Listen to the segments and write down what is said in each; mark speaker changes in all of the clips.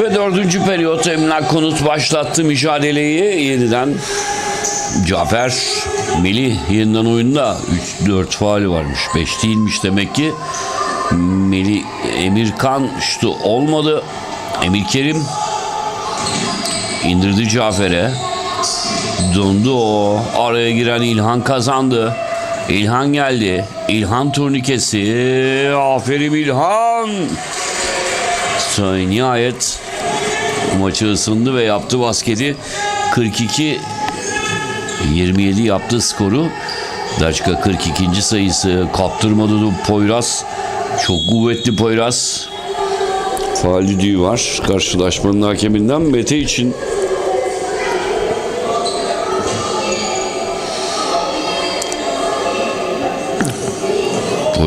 Speaker 1: Ve dördüncü periyot Emlak Konut başlattı mücadeleyi yeniden. Cafer Melih yeniden oyunda 3-4 faali varmış. 5 değilmiş demek ki. Melih Emirkan şutu olmadı. Emir Kerim indirdi Cafer'e. Döndü o. Araya giren İlhan kazandı. İlhan geldi. İlhan turnikesi. Aferin İlhan. Sonra nihayet maçı ısındı ve yaptı basketi. 42 27 yaptı skoru. Daçka 42. sayısı kaptırmadı Poyraz. Çok kuvvetli Poyraz. Faal var. Karşılaşmanın hakeminden Mete için.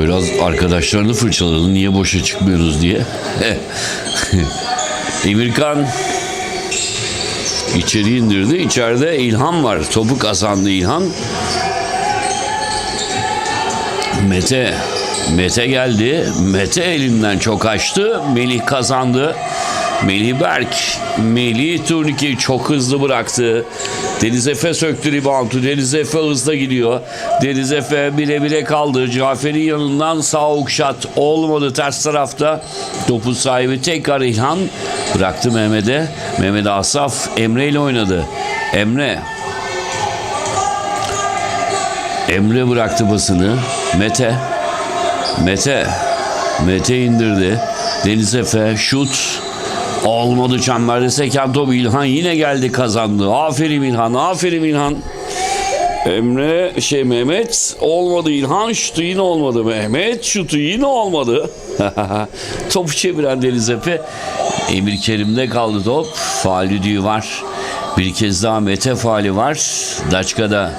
Speaker 1: Poyraz arkadaşlarını fırçaladı. Niye boşa çıkmıyoruz diye. Emirkan içeri indirdi. İçeride İlhan var. Topu kazandı İlhan. Mete Mete geldi. Mete elinden çok açtı. Melih kazandı. Melih Berk. Melih turnikeyi çok hızlı bıraktı. Deniz Efe söktü reboundu. Deniz Efe hızla gidiyor. Deniz Efe bire bire kaldı. Cafer'in yanından sağ ukşat olmadı ters tarafta. Topun sahibi tekrar İlhan. Bıraktı Mehmet'e. Mehmet Asaf Emre ile oynadı. Emre Emre bıraktı basını. Mete. Mete. Mete indirdi. Deniz Efe şut. Olmadı çemberde seken top İlhan yine geldi kazandı. Aferin İlhan. Aferin İlhan. Emre şey Mehmet olmadı İlhan şutu yine olmadı Mehmet şutu yine olmadı topu çeviren Deniz Efe Emir Kerim'de kaldı top faal düdüğü var bir kez daha Mete faali var Daçka'da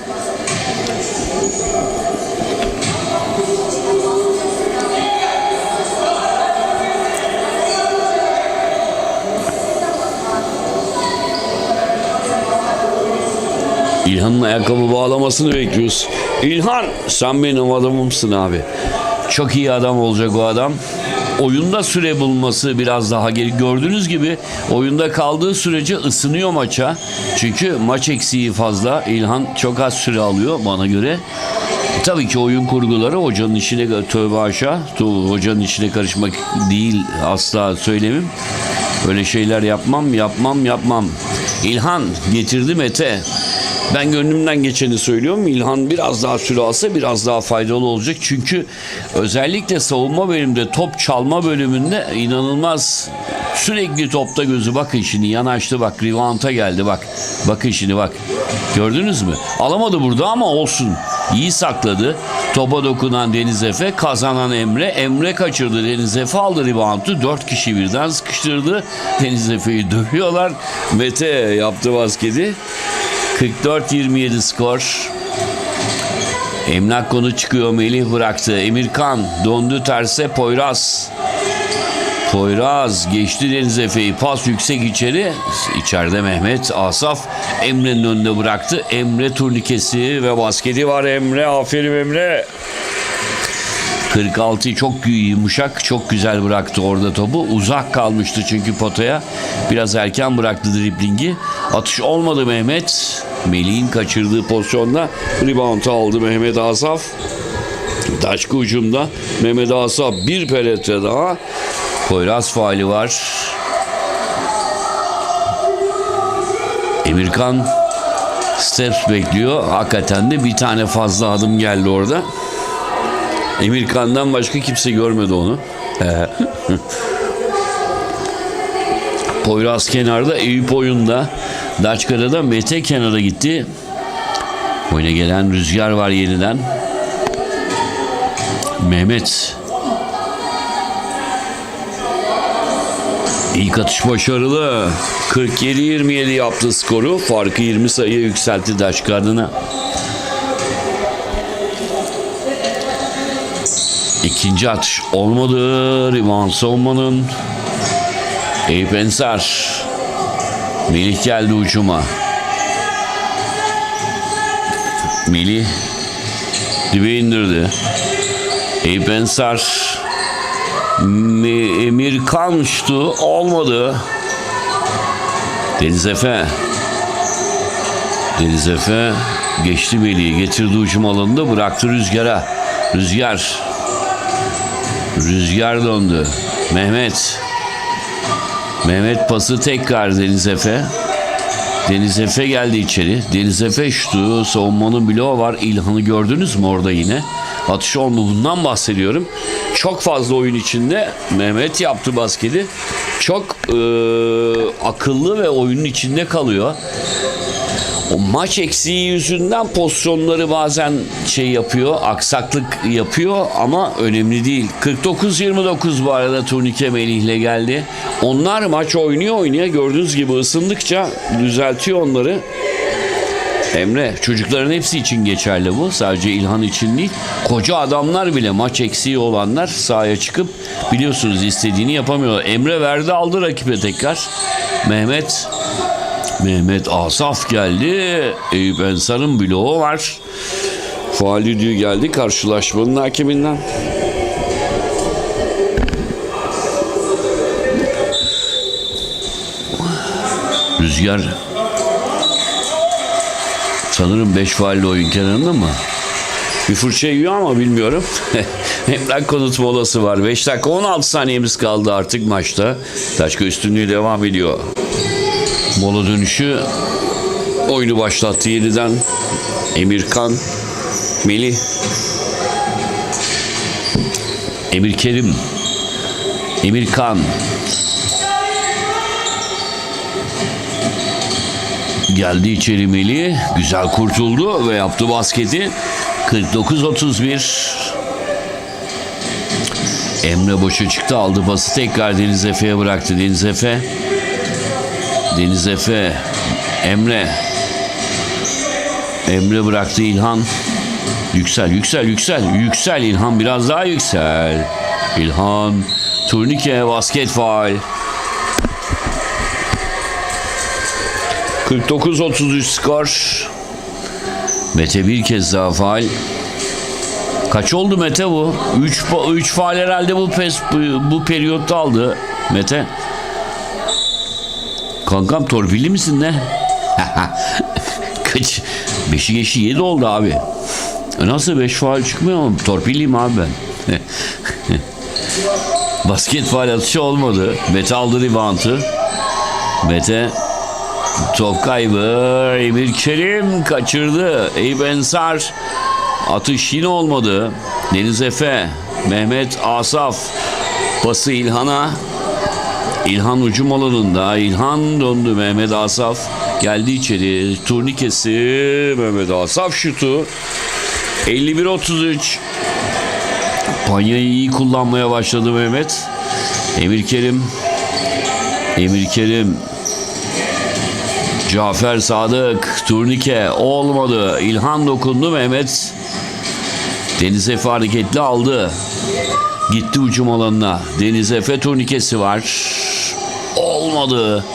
Speaker 1: İlhan'ın ayakkabı bağlamasını bekliyoruz. İlhan sen benim adamımsın abi. Çok iyi adam olacak o adam. Oyunda süre bulması biraz daha geri. Gördüğünüz gibi oyunda kaldığı sürece ısınıyor maça. Çünkü maç eksiği fazla. İlhan çok az süre alıyor bana göre. Tabii ki oyun kurguları hocanın işine tövbe aşağı. Hocanın işine karışmak değil asla söylemim. Öyle şeyler yapmam, yapmam, yapmam. İlhan getirdi Mete. Ben gönlümden geçeni söylüyorum. İlhan biraz daha süre alsa biraz daha faydalı olacak. Çünkü özellikle savunma bölümünde top çalma bölümünde inanılmaz sürekli topta gözü. Bakın şimdi yanaştı bak. Rivanta geldi bak. Bakın şimdi bak. Gördünüz mü? Alamadı burada ama olsun. İyi sakladı. Topa dokunan Deniz Efe, kazanan Emre. Emre kaçırdı. Deniz Efe aldı reboundu. Dört kişi birden sıkıştırdı. Deniz Efe'yi dövüyorlar. Mete yaptı basketi. 44-27 skor. Emlak konu çıkıyor. Melih bıraktı. Emirkan dondu terse Poyraz. Poyraz geçti Deniz Efe'yi. Pas yüksek içeri. İçeride Mehmet Asaf Emre'nin önünde bıraktı. Emre turnikesi ve basketi var Emre. Aferin Emre. 46 çok yumuşak, çok güzel bıraktı orada topu. Uzak kalmıştı çünkü potaya. Biraz erken bıraktı driblingi. Atış olmadı Mehmet. Melih'in kaçırdığı pozisyonda rebound aldı Mehmet Asaf. Taşkı ucumda Mehmet Asaf bir penetre daha. Poyraz faali var. Emirkan steps bekliyor. Hakikaten de bir tane fazla adım geldi orada. Emirkan'dan başka kimse görmedi onu. Poyraz kenarda, Eyüp oyunda. Daçka'da da Mete kenara gitti. Oyuna gelen rüzgar var yeniden. Mehmet. İlk atış başarılı. 47-27 yaptı skoru. Farkı 20 sayıya yükseltti adına. İkinci atış olmadı. Rebound savunmanın. Eyüp Ensar. Melih geldi ucuma. Melih dibe indirdi. Eyüp Ensar. Emir kan. Olmadı. Deniz Efe. Deniz Efe geçti Melih'i getirdi ucum alanında bıraktı Rüzgar'a. Rüzgar. Rüzgar döndü. Mehmet. Mehmet pası tekrar Deniz Efe. Deniz Efe geldi içeri. Deniz Efe şutu savunmanın bloğu var. İlhan'ı gördünüz mü orada yine? Atış olma bundan bahsediyorum. Çok fazla oyun içinde Mehmet yaptı basketi. Çok eee, akıllı ve oyunun içinde kalıyor. O maç eksiği yüzünden pozisyonları bazen şey yapıyor, aksaklık yapıyor ama önemli değil. 49-29 bu arada turnike Melih'le geldi. Onlar maç oynuyor oynuyor gördüğünüz gibi ısındıkça düzeltiyor onları. Emre çocukların hepsi için geçerli bu. Sadece İlhan için değil. Koca adamlar bile maç eksiği olanlar sahaya çıkıp biliyorsunuz istediğini yapamıyorlar. Emre verdi aldı rakibe tekrar. Mehmet Mehmet Asaf geldi. Eyüp Ensar'ın bloğu var. Faal düdüğü geldi karşılaşmanın hakeminden. Rüzgar sanırım 5 faalle oyun kenarında mı? Bir fırça yiyor ama bilmiyorum. Emlak konut molası var. 5 dakika 16 saniyemiz kaldı artık maçta. Taşka üstünlüğü devam ediyor. Mola dönüşü oyunu başlattı yeniden. Emirkan, Melih, Emir Kerim, Emirkan. Geldi içeri Melih. Güzel kurtuldu ve yaptı basketi. 49-31. Emre boşa çıktı aldı pası tekrar Deniz Efe'ye bıraktı. Deniz Efe Deniz Efe, Emre. Emre bıraktı İlhan. Yüksel, yüksel, yüksel. Yüksel İlhan biraz daha yüksel. İlhan, turnike, basket faal. 49-33 skor. Mete bir kez daha faal. Kaç oldu Mete bu? 3 3 faal herhalde bu pes bu, bu periyotta aldı Mete. Kankam torpilli misin ne? Kaç? Beşi geçi yedi oldu abi. E Nasıl beş faal çıkmıyor mu? Torpilliyim abi ben. Basket faal atışı olmadı. Mete aldı reboundı. Mete top kaybı. Emir Kerim kaçırdı. Eyüp Ensar atış yine olmadı. Deniz Efe, Mehmet Asaf pası İlhan'a. İlhan ucum alanında. İlhan döndü Mehmet Asaf. Geldi içeri. Turnikesi Mehmet Asaf şutu. 51-33. Panyayı iyi kullanmaya başladı Mehmet. Emir Kerim. Emir Kerim. Cafer Sadık. Turnike olmadı. İlhan dokundu Mehmet. Deniz Efe hareketli aldı. Gitti ucum alanına. Deniz Efe turnikesi var. Olmadı.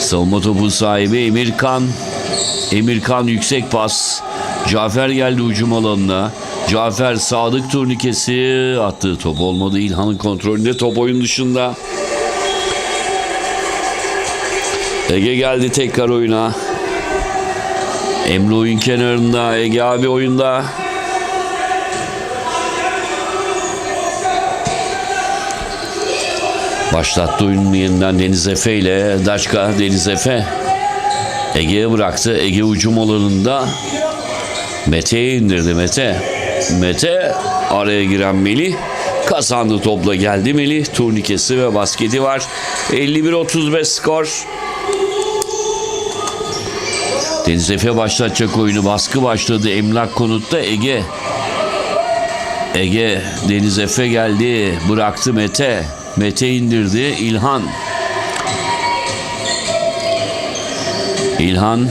Speaker 1: Savunma topu sahibi Emirkan. Emirkan yüksek pas. Cafer geldi ucum alanına. Cafer Sadık turnikesi attığı top olmadı. İlhan'ın kontrolünde top oyun dışında. Ege geldi tekrar oyuna. Emre oyun kenarında. Ege abi oyunda. Başlattı oyununu yeniden Deniz Efe ile Daçka Deniz Efe. Ege'ye bıraktı. Ege ucum alanında Mete'ye indirdi Mete. Mete araya giren Melih kazandı topla geldi Melih. Turnikesi ve basketi var. 51-35 skor. Deniz Efe başlatacak oyunu. Baskı başladı. Emlak konutta Ege. Ege Deniz Efe geldi. Bıraktı Mete. Mete indirdi. İlhan. İlhan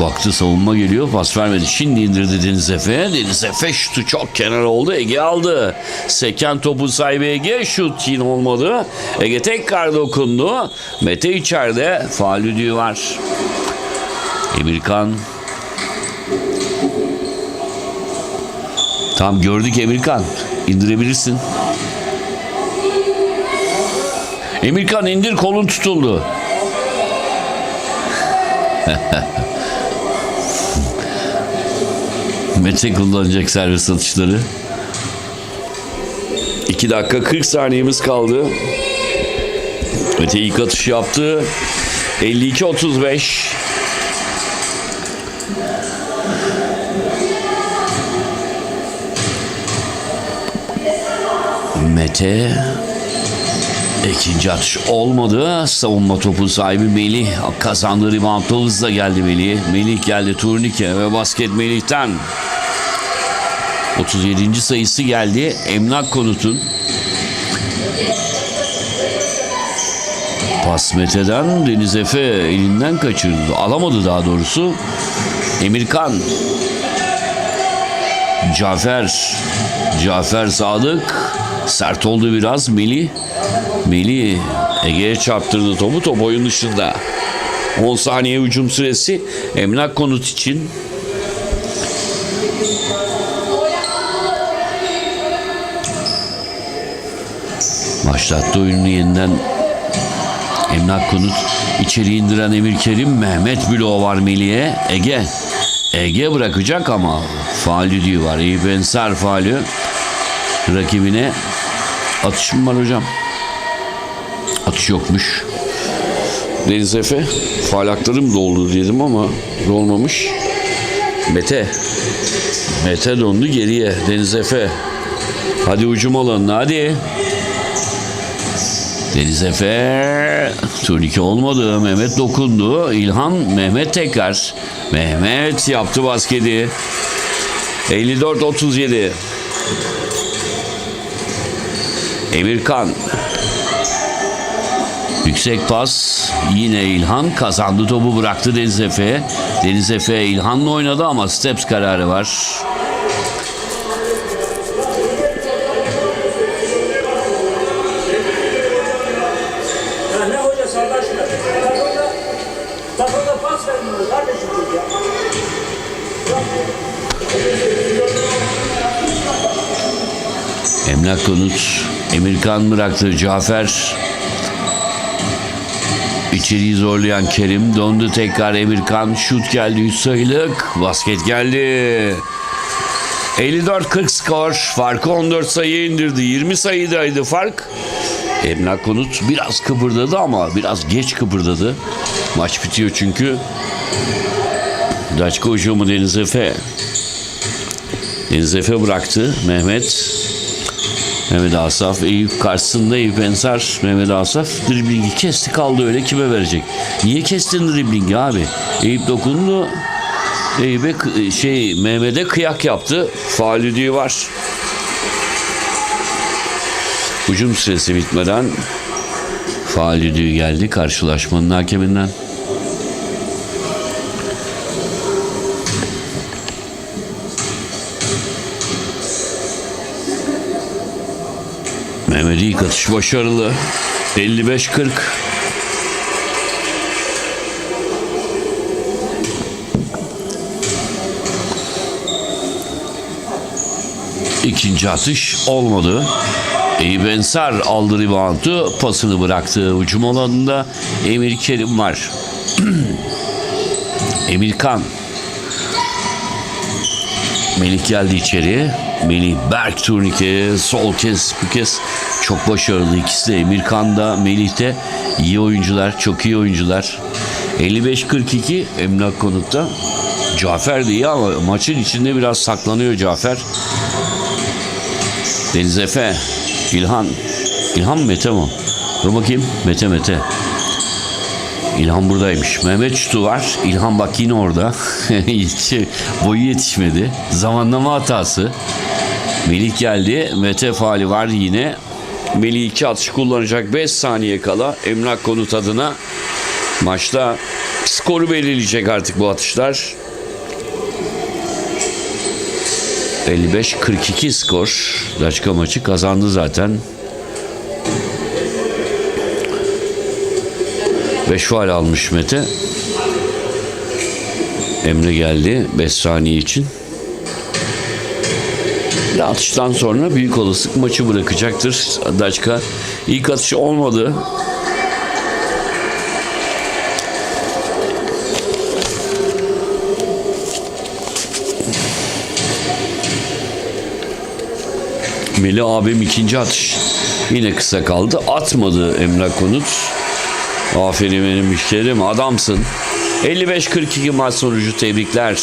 Speaker 1: baktı savunma geliyor. Pas vermedi. Şimdi indirdi Deniz Efe. Deniz Efe şutu çok kenar oldu. Ege aldı. Seken topu sahibi Ege. Şut yine olmadı. Ege tekrar dokundu. Mete içeride. Faal düdüğü var. Emirkan. Tam gördük Emirkan. İndirebilirsin. Emirkan indir kolun tutuldu. Mete kullanacak servis atışları. 2 dakika 40 saniyemiz kaldı. Mete ilk atış yaptı. 52-35. Mete ikinci atış olmadı. Savunma topu sahibi Melih kazandı reboundla hızla geldi Melih. Melih geldi turnike ve basket Melih'ten. 37. sayısı geldi. Emlak konutun. Pas Mete'den Deniz Efe elinden kaçırdı. Alamadı daha doğrusu. Emirkan. Cafer. Cafer Sadık. Sert oldu biraz Melih. Melih Ege'ye çarptırdı topu. Top oyun dışında. 10 saniye hücum süresi emlak konut için. Başlattı oyunu yeniden Emlak Konut içeri indiren Emir Kerim Mehmet Bilo var Melih'e Ege Ege bırakacak ama faal düdüğü var. İyi Bensar faali rakibine atışım var hocam. Atış yokmuş. Deniz Efe faal aktarım da oldu dedim ama olmamış. Mete Mete döndü geriye. Deniz Efe hadi hücum alanına hadi. Deniz Efe turnike olmadı. Mehmet dokundu. İlhan Mehmet tekrar. Mehmet yaptı basketi. 54-37. Emirkan. Yüksek pas. Yine İlhan kazandı topu bıraktı Deniz Efe. Deniz Efe İlhan'la oynadı ama steps kararı var. Emlak Konut, Emirkan bıraktı. Cafer İçeriği zorlayan Kerim döndü tekrar Emirkan. Şut geldi 3 sayılık. Basket geldi. 54-40 skor. Farkı 14 sayı indirdi. 20 sayıdaydı fark. Emlak Konut biraz kıpırdadı ama biraz geç kıpırdadı. Maç bitiyor çünkü. Daçka hücumu Deniz Efe. Deniz Efe bıraktı. Mehmet Mehmet Asaf Eyüp karşısında Eyüp Ensar Mehmet Asaf driblingi kesti kaldı öyle kime verecek? Niye kestin driblingi abi? Eyüp dokundu. Eyüp'e şey Mehmet'e kıyak yaptı. Faal var. Hücum süresi bitmeden faal geldi karşılaşmanın hakeminden. İlk atış başarılı. 55-40. İkinci atış olmadı. Eyüp Ensar aldı reboundu. Pasını bıraktı. Hücum alanında Emir Kerim var. Emirkan. Melih geldi içeri. Melih Berk turnike sol kez bu kez çok başarılı ikisi de Emirkan da Melih de iyi oyuncular çok iyi oyuncular 55-42 emlak konutta Cafer de iyi ama maçın içinde biraz saklanıyor Cafer Deniz Efe İlhan İlhan Mete mi? Dur bakayım Mete Mete İlhan buradaymış. Mehmet Şutu var. İlhan bak yine orada. Boyu yetişmedi. Zamanlama hatası. Melih geldi. Mete faali var yine. Melih iki atış kullanacak 5 saniye kala. Emlak konut adına maçta skoru belirleyecek artık bu atışlar. 55-42 skor. Daçka maçı kazandı zaten. 5 faal almış Mete. Emre geldi 5 saniye için. Ve atıştan sonra büyük olasılık maçı bırakacaktır. Daçka ilk atışı olmadı. Meli abim ikinci atış yine kısa kaldı. Atmadı Emrah Konut. Aferin benim müşterim adamsın. 55-42 maç sonucu tebrikler.